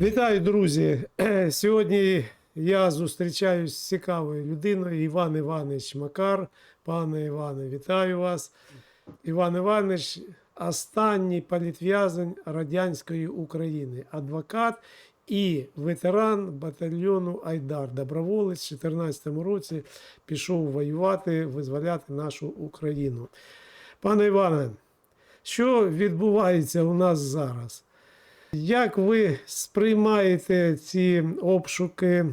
Вітаю, друзі! Сьогодні я зустрічаюсь з цікавою людиною. Іван Іванович Макар. Пане Іване, вітаю вас. Іван Іванович, останній політв'язень радянської України, адвокат і ветеран батальйону Айдар. Доброволець в 2014 році пішов воювати, визволяти нашу Україну. Пане Іване, що відбувається у нас зараз? Як ви сприймаєте ці обшуки?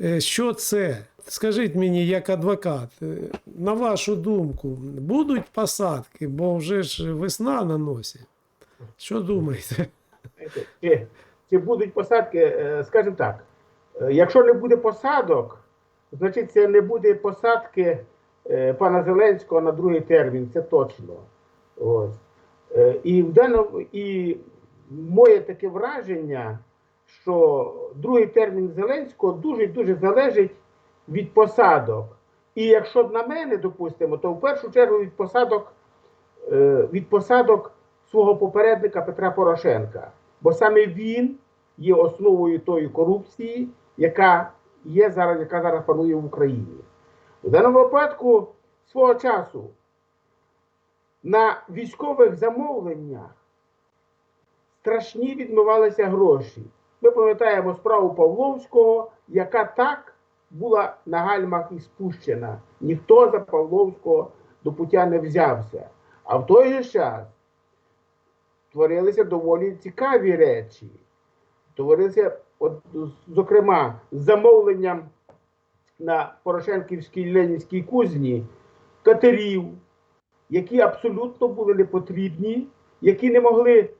Е, Що це? Скажіть мені, як адвокат, е, на вашу думку, будуть посадки, бо вже ж весна на носі. Що думаєте? Чи, будуть посадки, е, скажімо так, якщо не буде посадок, значить це не буде посадки пана Зеленського на другий термін, це точно. Ось. І в даному, і моє таке враження, що другий термін Зеленського дуже дуже залежить від посадок. І якщо на мене, допустимо, то в першу чергу від посадок е, від посадок свого попередника Петра Порошенка. Бо саме він є основою тої корупції, яка є зараз, яка зараз панує в Україні. У даному випадку свого часу на військових замовленнях страшні відмивалися гроші. Ми пам'ятаємо справу Павловського, яка так була на гальмах і спущена. Ніхто за Павловського до пуття не взявся. А в той же час творилися доволі цікаві речі. Творилися, от, зокрема, з замовленням на Порошенківській Ленінській кузні катерів, які абсолютно були непотрібні, які не могли,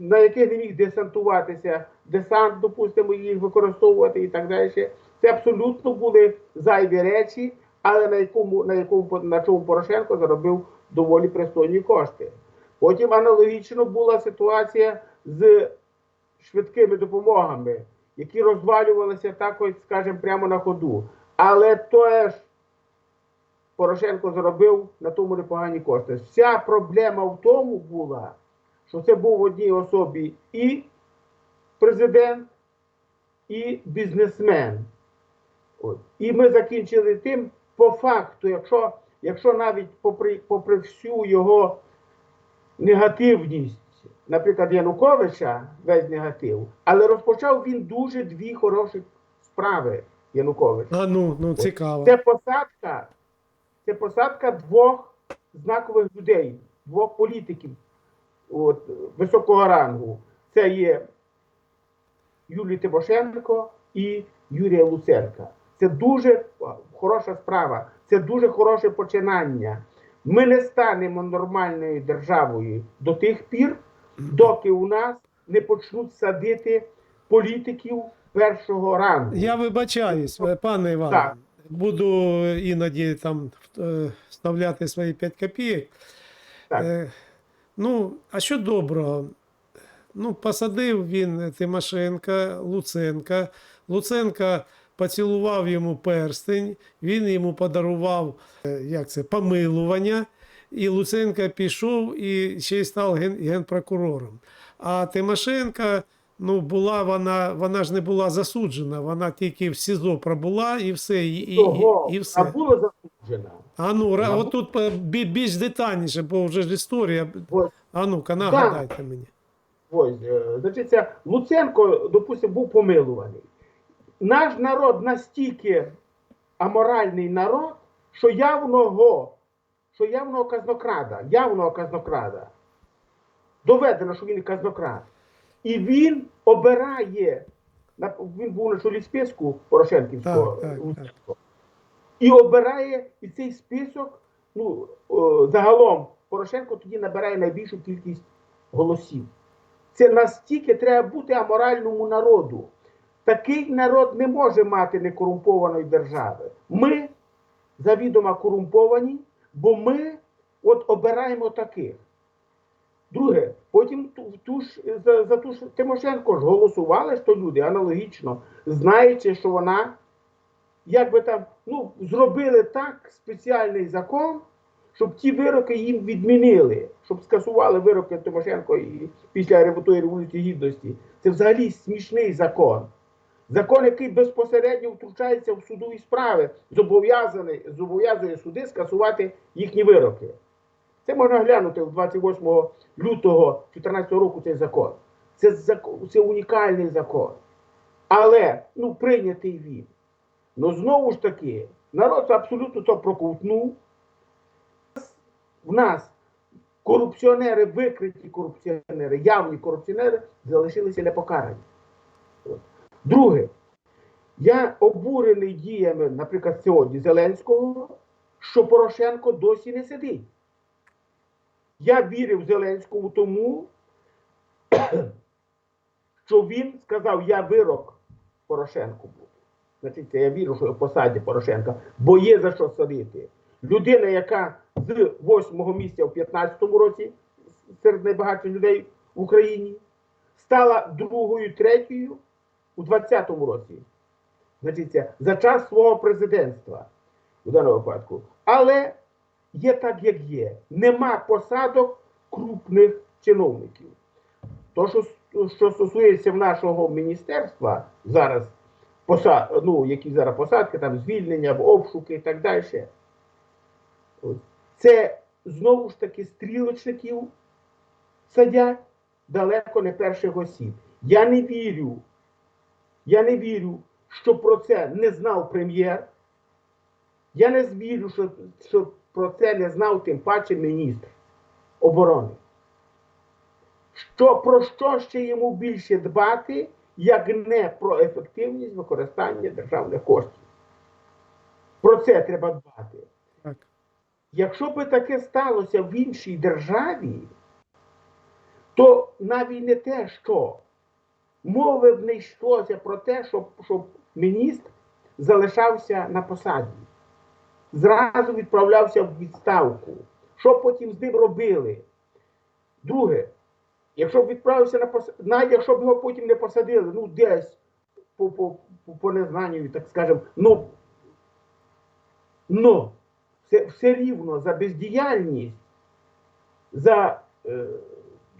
на яких не міг десантуватися десант, допустимо, їх використовувати і так далі. Це абсолютно були зайві речі, але на якому, на якому на чому Порошенко заробив доволі пристойні кошти. Потім аналогічно була ситуація з швидкими допомогами, які розвалювалися так, ось, скажімо, прямо на ходу. Але теж Порошенко заробив на тому непогані кошти. Вся проблема в тому була, що це був в одній особі і президент, і бізнесмен. От. І ми закінчили тим, по факту, якщо, якщо навіть попри, попри всю його негативність, наприклад, Януковича, весь негатив, але розпочав він дуже дві хороші справи Януковича. А ну, ну цікаво. Це посадка, це посадка двох знакових людей, двох політиків от, високого рангу. Це є Юлій Тимошенко і Юрія Луценка. Це дуже хороша справа, це дуже хороше починання. Ми не станемо нормальною державою до тих пір, доки у нас не почнуть садити політиків першого рангу. Я вибачаюсь, е, пане Іване. Так. Буду іноді там е, вставляти свої 5 копійок. Так. Е, ну, а що доброго? Ну, посадив він Тимошенка, Луценка. Луценка поцілував йому перстень, він йому подарував е, як це, помилування. І Луценка пішов і ще й став ген, генпрокурором. А Тимошенка, ну, була вона, вона ж не була засуджена, вона тільки в СІЗО пробула і все. І, і, і, і все. а було. А ну, ра- отут е, бі- більш детальніше, бо вже ж історія. Ось, А ну-ка, нагадайте мені. ось, е, значить, це Луценко, допустимо, був помилуваний. Наш народ настільки аморальний народ, що явного, що явного казнокрада, явного казнокрада. Доведено, що він казнокрад. І він обирає, на- він був на чолі списку Порошенківського. Так, так, Луценко. І обирає і цей список, ну, о, загалом Порошенко тоді набирає найбільшу кількість голосів. Це настільки треба бути аморальному народу. Такий народ не може мати некорумпованої держави. Ми завідомо корумповані, бо ми от обираємо таких. Друге, потім ту, ж, за, за ту ж Тимошенко ж голосували то люди аналогічно, знаючи, що вона як би там ну, зробили так спеціальний закон, щоб ті вироки їм відмінили, щоб скасували вироки Тимошенко і після революції гідності. Це взагалі смішний закон. Закон, який безпосередньо втручається в судові справи, зобов'язує суди скасувати їхні вироки. Це можна глянути 28 лютого 2014 року цей закон. Це, закон, це унікальний закон. Але ну, прийнятий він. Ну знову ж таки, народ абсолютно то проковтнув. В нас корупціонери, викриті корупціонери, явні корупціонери залишилися непокарані. От. Друге, я обурений діями, наприклад, сьогодні Зеленського, що Порошенко досі не сидить. Я вірив Зеленському тому, що він сказав, я вирок Порошенку. Значить, я вірю, що в посаді Порошенка, бо є за що садити. Людина, яка з восьмого місця в 15-му році серед найбагатших людей в Україні, стала другою, третьою у 20-му році. Значить, за час свого президентства у даному випадку. Але є так, як є. Нема посадок крупних чиновників. То, що, що стосується нашого міністерства зараз, посад, ну, які зараз посадки, там звільнення, обшуки і так далі. Це знову ж таки стрілочників садять далеко не перших осіб. Я не вірю, я не вірю, що про це не знав прем'єр. Я не вірю, що, що про це не знав тим паче міністр оборони. Що, про що ще йому більше дбати, як не про ефективність використання державних коштів? Про це треба дбати. Так. Якщо би таке сталося в іншій державі, то навіть не те, що мови б не йшлося про те, щоб, щоб міністр залишався на посаді, зразу відправлявся в відставку. Що потім з ним робили? Друге, якщо б відправився на посаду, навіть якщо б його потім не посадили, ну десь по, незнанню, так скажемо, ну, ну все, все рівно за бездіяльність, за е,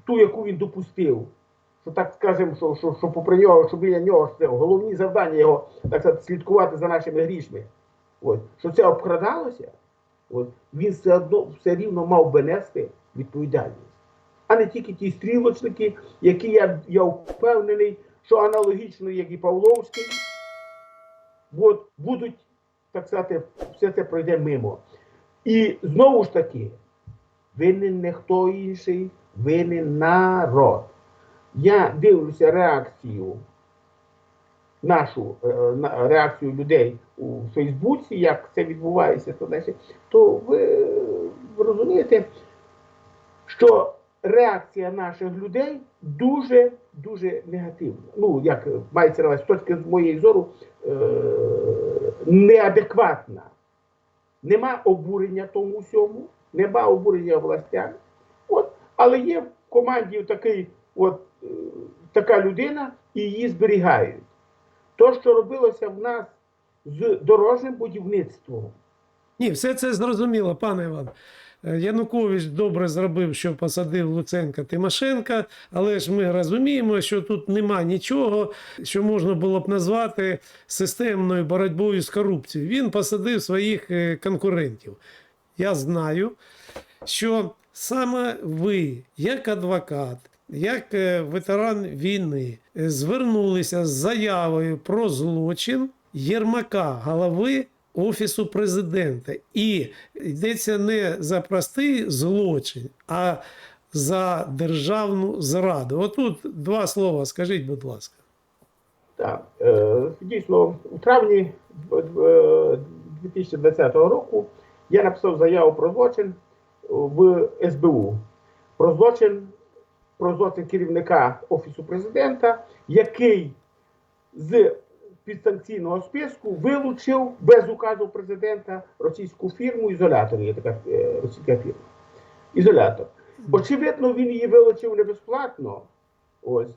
ту, яку він допустив. Що так скажемо, що, що, що попри нього, що біля нього що це головні завдання його так сказати, слідкувати за нашими грішми. От, що це обкрадалося, от, він все одно все рівно мав би нести відповідальність. А не тільки ті стрілочники, які я, я впевнений, що аналогічно, як і Павловський, от, будуть, так сказати, все це пройде мимо. І знову ж таки, винен не хто інший, винен народ. Я дивлюся реакцію, нашу е, реакцію людей у Фейсбуці, як це відбувається, то, ви розумієте, що реакція наших людей дуже дуже негативна. Ну, як мається на увазі, з точки з моєї зору, е, неадекватна. Нема обурення тому всьому, нема обурення властям. От, але є в команді такий, от, е, така людина, і її зберігають. То, що робилося в нас з дорожнім будівництвом, Ні, все це зрозуміло, пане Іван. Е, Янукович добре зробив, що посадив Луценка Тимошенка, але ж ми розуміємо, що тут нема нічого, що можна було б назвати системною боротьбою з корупцією. Він посадив своїх е, конкурентів. Я знаю, що саме ви, як адвокат, як е, ветеран війни, звернулися з заявою про злочин Єрмака, голови Офісу президента. І йдеться не за простий злочин, а за державну зраду. Отут два слова, скажіть, будь ласка. Так, е, дійсно, у травні е, 2020 року я написав заяву про злочин в СБУ. Про злочин, про злочин керівника Офісу президента, який з підсанкційного списку вилучив без указу президента російську фірму ізолятор. Є така е, російська фірма. Ізолятор. Очевидно, він її вилучив не безплатно. Ось.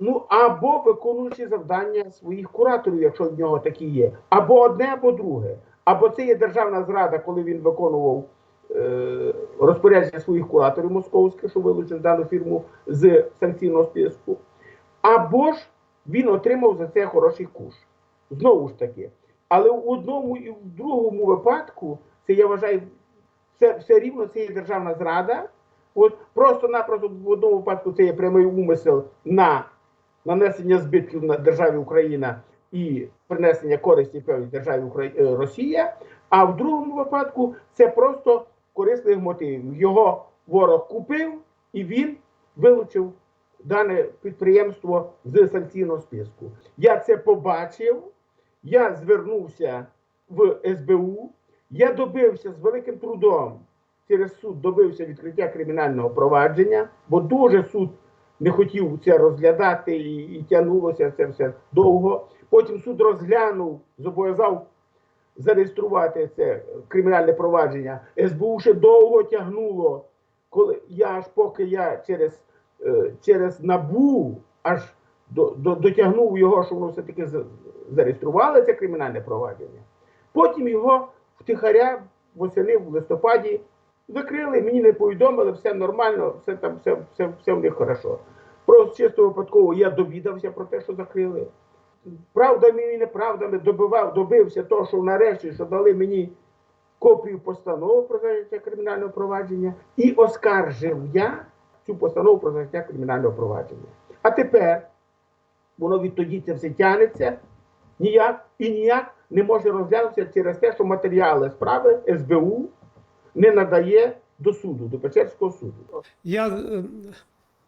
Ну, або виконуючи завдання своїх кураторів, якщо в нього такі є. Або одне, або друге. Або це є державна зрада, коли він виконував е, розпорядження своїх кураторів московських, що вилучили дану фірму з санкційного списку, або ж він отримав за це хороший куш. Знову ж таки. Але в одному і в другому випадку, це я вважаю, все, все рівно це є державна зрада. От просто-напросто в одному випадку це є прямий умисел на нанесення збитків на державі Україна і принесення користі певній державі Украї... е, Росія. А в другому випадку це просто корисних мотивів. Його ворог купив і він вилучив дане підприємство з санкційного списку. Я це побачив. Я звернувся в СБУ. Я добився з великим трудом через суд добився відкриття кримінального провадження, бо дуже суд не хотів це розглядати і, і тягнулося це все довго. Потім суд розглянув, зобов'язав зареєструвати це кримінальне провадження. СБУ ще довго тягнуло, коли я аж поки я через, через набу аж до, до, дотягнув його, що воно все-таки за- зареєстрували це кримінальне провадження. Потім його втихаря восени в листопаді закрили, мені не повідомили, все нормально, все там, все, все, все в них хорошо. Просто чисто випадково я довідався про те, що закрили. Правдами і неправдами добивав, добився того, що нарешті що дали мені копію постанови про закриття кримінального провадження і оскаржив я цю постанову про закриття кримінального провадження. А тепер воно відтоді це все тягнеться ніяк і ніяк не може розглянутися через те, що матеріали справи СБУ не надає до суду, до Печерського суду. Я е,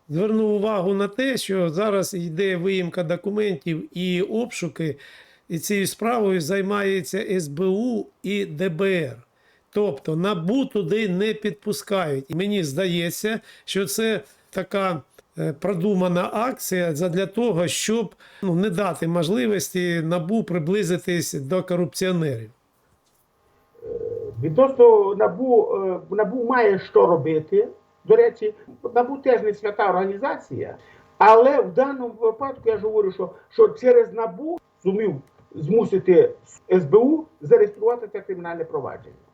звернув увагу на те, що зараз йде виїмка документів і обшуки, і цією справою займається СБУ і ДБР. Тобто набу туди не підпускають. І мені здається, що це така е, продумана акція для того, щоб ну, не дати можливості набу приблизитись до корупціонерів. Відносно НАБУ, е, НАБУ має що робити. До речі, НАБУ теж не свята організація, але в даному випадку я ж говорю, що, що через НАБУ зумів змусити СБУ зареєструвати це кримінальне провадження.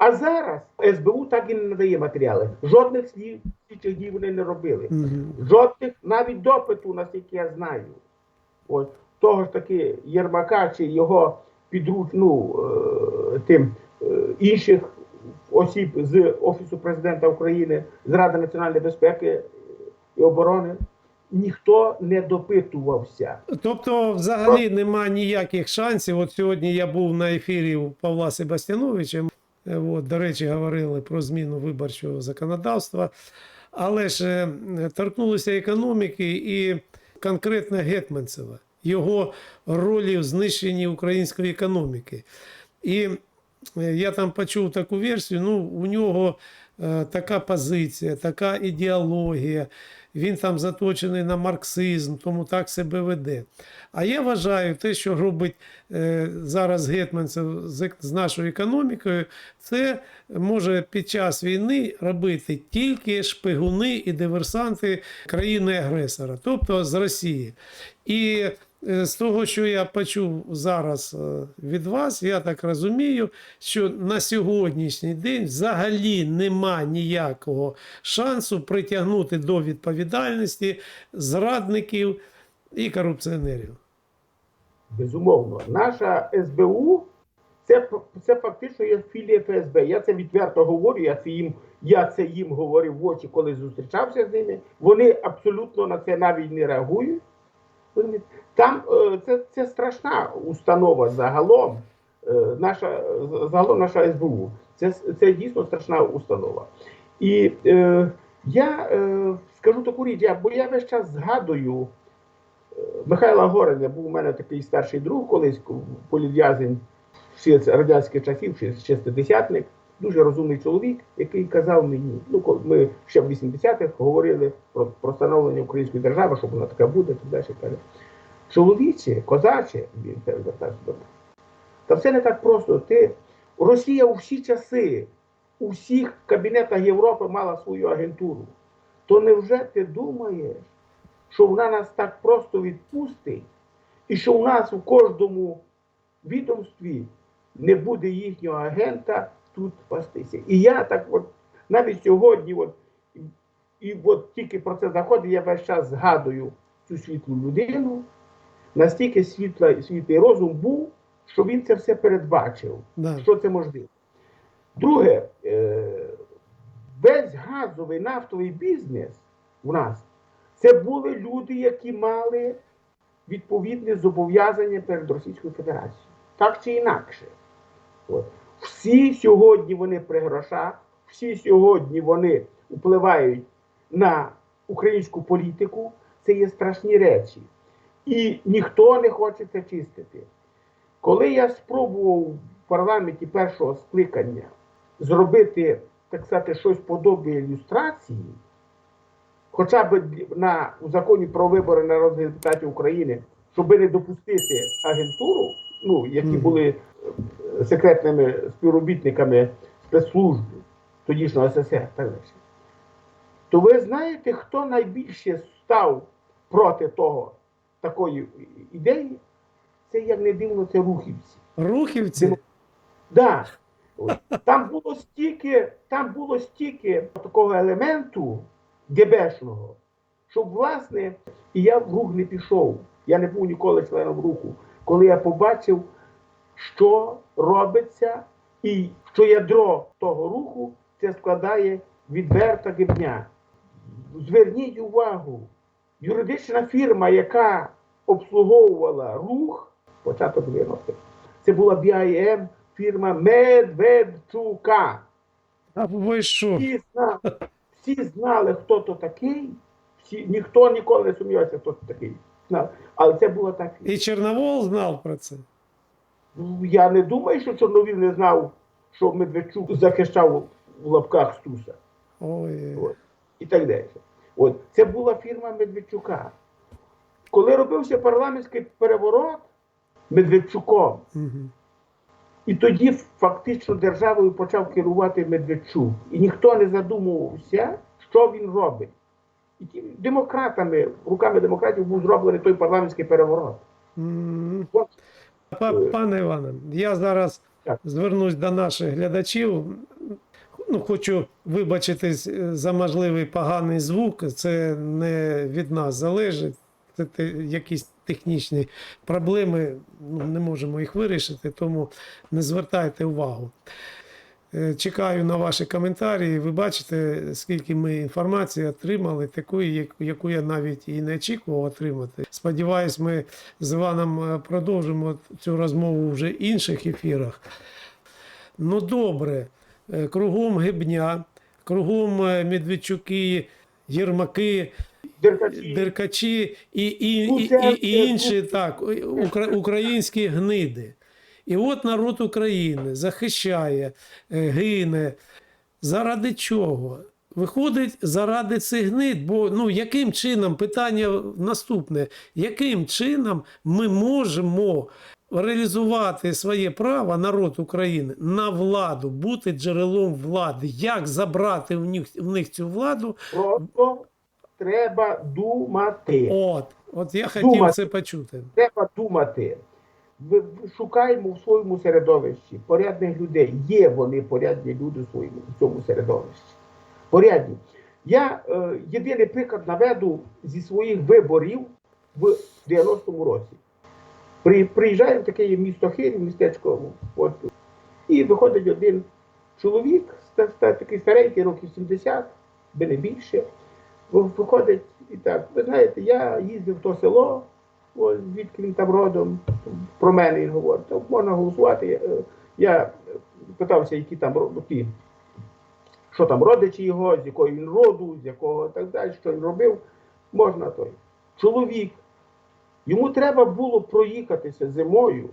А зараз СБУ так і не надає матеріали. Жодних слів слідчих дій вони не робили. Жодних навіть допиту, наскільки я знаю. От того ж таки Єрмака чи його підруч, ну, е, тим е, інших осіб з Офісу президента України, з Ради національної безпеки і оборони, ніхто не допитувався. Тобто, взагалі нема ніяких шансів. От сьогодні я був на ефірі у Павла Себастьяновича. Е, От, до речі, говорили про зміну виборчого законодавства. Але ж е, торкнулися економіки і конкретно Гетманцева, його ролі в знищенні української економіки. І е, я там почув таку версію. Ну, у нього така позиція, така ідеологія. Він там заточений на марксизм, тому так себе веде. А я вважаю, те, що робить е, зараз Гетманцев з, нашою економікою, це може під час війни робити тільки шпигуни і диверсанти країни-агресора, тобто з Росії. І з того, що я почув зараз е, від вас, я так розумію, що на сьогоднішній день взагалі нема ніякого шансу притягнути до відповідальності зрадників і корупціонерів. Безумовно, наша СБУ це, це фактично є філія ФСБ. Я це відверто говорю. Я це їм, я це їм говорив в очі, коли зустрічався з ними. Вони абсолютно на це навіть не реагують. Там е, це, це страшна установа загалом. е, Наша загалом наша СБУ. Це, це дійсно страшна установа. І е, я е, скажу таку річ, я, бо я весь час згадую. Михайла Гореня був у мене такий старший друг, колись полів'язень ще радянських часів, ще шестидесятник, дуже розумний чоловік, який казав мені, ну ми ще в 80-х говорили про, про становлення української держави, що вона така буде, так далі. Каже, чоловіче, козаче, він це звертався до мене. Та все не так просто. Ти Росія у всі часи, у всіх кабінетах Європи мала свою агентуру. То невже ти думаєш, що вона нас так просто відпустить, і що у нас у кожному відомстві не буде їхнього агента тут пастися. І я так от навіть сьогодні, от, і, от тільки про це заходить, я весь час згадую цю світлу людину. Настільки світла, світлий розум був, що він це все передбачив Да. що це можливо. Друге, е, весь газовий нафтовий бізнес у нас це були люди, які мали відповідне зобов'язання перед Російською Федерацією. Так чи інакше. От. Всі сьогодні вони при грошах, всі сьогодні вони впливають на українську політику. Це є страшні речі. І ніхто не хоче це чистити. Коли я спробував в парламенті першого скликання зробити, так сказати, щось подобне ілюстрації, хоча б на у законі про вибори народних депутатів України, щоб не допустити агентуру, ну, які були секретними співробітниками спецслужб тодішнього СССР, так далі. То ви знаєте, хто найбільше став проти того такої ідеї? Це як не дивно, це рухівці. Рухівці? Да. Там було стільки, там було стільки такого елементу ГБшного, щоб, власне, і я в рух не пішов. Я не був ніколи членом руху. Коли я побачив, що робиться, і що ядро того руху це складає відверта гибня. Зверніть увагу, юридична фірма, яка обслуговувала рух, початок 90-х, це була BIM фірма Медведчука. А ви що? Всі знали, всі знали, хто то такий. Всі, ніхто ніколи не сумнівався, хто то такий. Але це було так. І Чорновол знав про це. Я не думаю, що Чорновіл не знав, що Медведчук захищав в лапках Стуса. Ой. От. І так далі. От. Це була фірма Медведчука. Коли робився парламентський переворот Медведчуком, Угу. І тоді фактично державою почав керувати Медведчук. І ніхто не задумувався, що він робить. І тим демократами, руками демократів був зроблений той парламентський переворот. От, Па- Пане Іване, я зараз звернусь до наших глядачів. Ну, хочу вибачитись е, за можливий поганий звук. Це не від нас залежить. Це якісь технічні проблеми, ну, не можемо їх вирішити, тому не звертайте увагу. Е, Чекаю на ваші коментарі. Ви бачите, скільки ми інформації отримали, такої, яку я навіть і не очікував отримати. Сподіваюсь, ми з Іваном е, продовжимо цю розмову вже в інших ефірах. Ну, добре, Е, кругом гибня, кругом Медведчуки, Єрмаки, Деркачі. деркачі і, і, і, і, і інші так, українські гниди. І от народ України захищає, е, гине. Заради чого? Виходить, заради цих гнид, бо ну яким чином питання наступне: яким чином ми можемо реалізувати своє право народ України на владу, бути джерелом влади? Як забрати в них, в них цю владу? Просто треба думати. От, от я хотів Думати. це почути. Треба думати. Шукаємо в своєму середовищі порядних людей. Є вони порядні люди в своєму в цьому середовищі. Порядні. Я е, єдиний приклад наведу зі своїх виборів в 90-му році. При, приїжджаю в таке місто Хирів, містечко, от, і виходить один чоловік, такий старенький, років 70, би не більше. Виходить і так, ви знаєте, я їздив в то село, ось звідки він там родом, про мене він говорить, то можна голосувати. Я е, питався, які там ті, що там родичі його, з якої він роду, з якого так далі, що він робив, можна той. Чоловік, йому треба було проїхатися зимою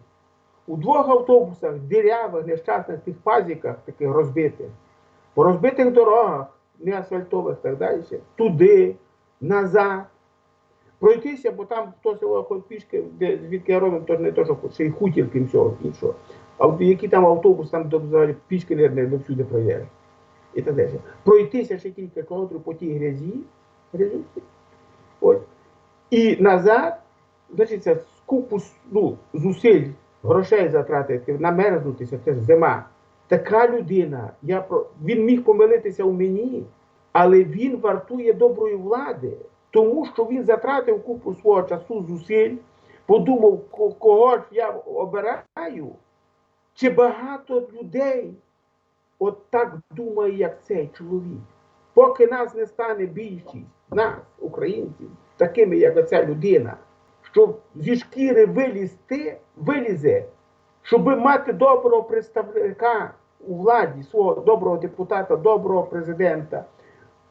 у двох автобусах, дирявих, нещасних тих пазіках, таких розбитих, по розбитих дорогах, не асфальтових так далі, туди, назад. Пройтися, бо там ходить пішки, де звідки я родом, то не то, що ще й хутір, крім всього іншого. А які там автобус, там взагалі пішки не, всюди проїдеш. І так далі. Пройтися ще кілька кілометрів по тій грязі, грязюці. Ось. І назад, значить, це скупу ну, зусиль, грошей затратити, намерзнутися, це ж зима. така людина, я він міг помилитися у мені, але він вартує доброї влади, тому що він затратив купу свого часу, зусиль, подумав, кого ж я обираю, чи багато людей от так думає, як цей чоловік. Поки нас не стане більшість, нас, українців, такими, як оця людина, щоб зі шкіри вилізти, вилізе, щоб мати доброго представника у владі, свого доброго депутата, доброго президента,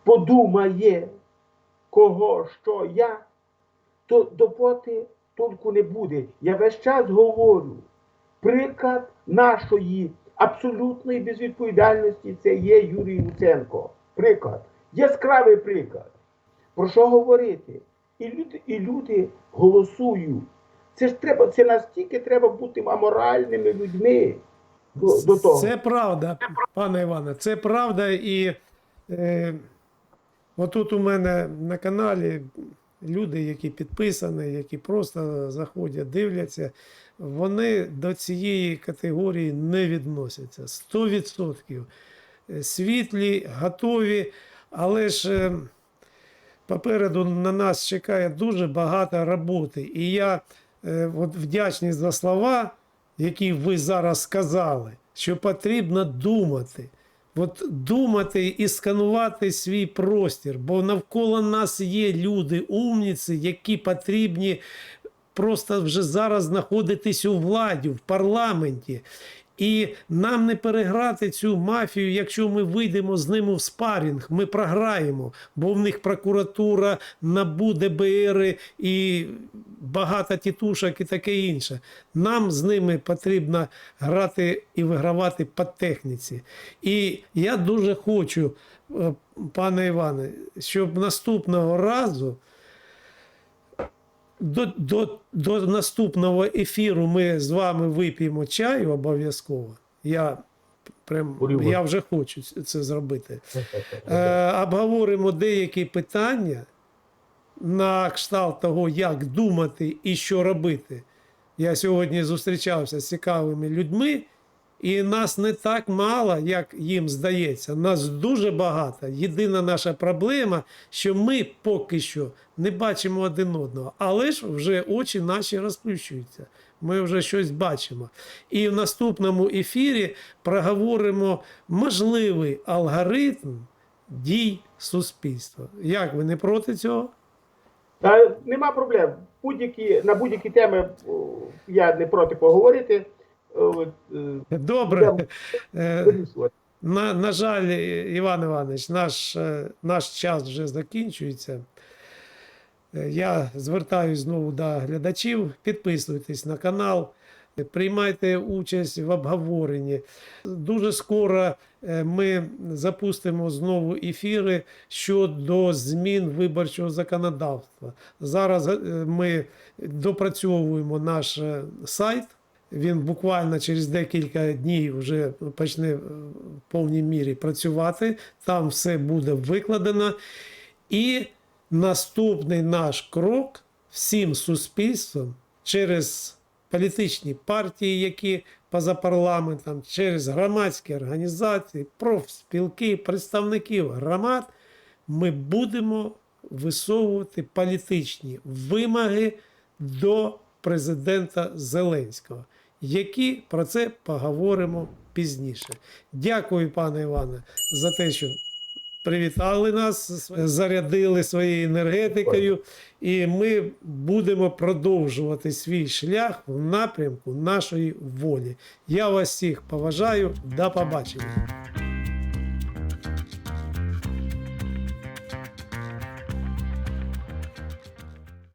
подумає, кого, що, як, то допоти толку не буде. Я весь час говорю, приклад нашої абсолютної безвідповідальності це є Юрій Луценко. Приклад. Яскравий приклад. Про що говорити? І люди, і люди голосують. Це ж треба, це настільки треба бути аморальними людьми до, до того. Це правда, пане Іване, це правда. І е, отут у мене на каналі люди, які підписані, які просто заходять, дивляться, вони до цієї категорії не відносяться. 100%. Е, Світлі, готові, але ж. е, Попереду на нас чекає дуже багато роботи. І я е, от вдячний за слова, які ви зараз сказали, що потрібно думати. От думати і сканувати свій простір, бо навколо нас є люди, умніці, які потрібні просто вже зараз знаходитись у владі, в парламенті. І нам не переграти цю мафію, якщо ми вийдемо з ними в спарінг, ми програємо, бо в них прокуратура, НАБУ, ДБР і багато тітушок і таке інше. Нам з ними потрібно грати і вигравати по техніці. І я дуже хочу, е, пане Іване, щоб наступного разу до, до, до наступного ефіру ми з вами вип'ємо чаю обов'язково. Я, прям, я вже хочу це зробити. Е, обговоримо деякі питання на кшталт того, як думати і що робити. Я сьогодні зустрічався з цікавими людьми, і нас не так мало, як їм здається. Нас дуже багато. Єдина наша проблема, що ми поки що не бачимо один одного, але ж вже очі наші розплющуються. Ми вже щось бачимо. І в наступному ефірі проговоримо можливий алгоритм дій суспільства. Як ви не проти цього? Та нема проблем. Будь-які, на будь-які теми я не проти поговорити. От, е, Добре. Е. На, на жаль, Іван Іванович, наш, е, наш час вже закінчується. Я звертаюся знову до глядачів. Підписуйтесь на канал, приймайте участь в обговоренні. Дуже скоро ми запустимо знову ефіри щодо змін виборчого законодавства. Зараз ми допрацьовуємо наш сайт. Він буквально через декілька днів вже почне в повній мірі працювати. Там все буде викладено. І наступний наш крок всім суспільством через політичні партії, які поза парламентом, через громадські організації, профспілки, представників громад, ми будемо висовувати політичні вимоги до президента Зеленського. Які про це поговоримо пізніше. Дякую, пане Іване, за те, що привітали нас, зарядили своєю енергетикою, і ми будемо продовжувати свій шлях в напрямку нашої волі. Я вас всіх поважаю. До побачення.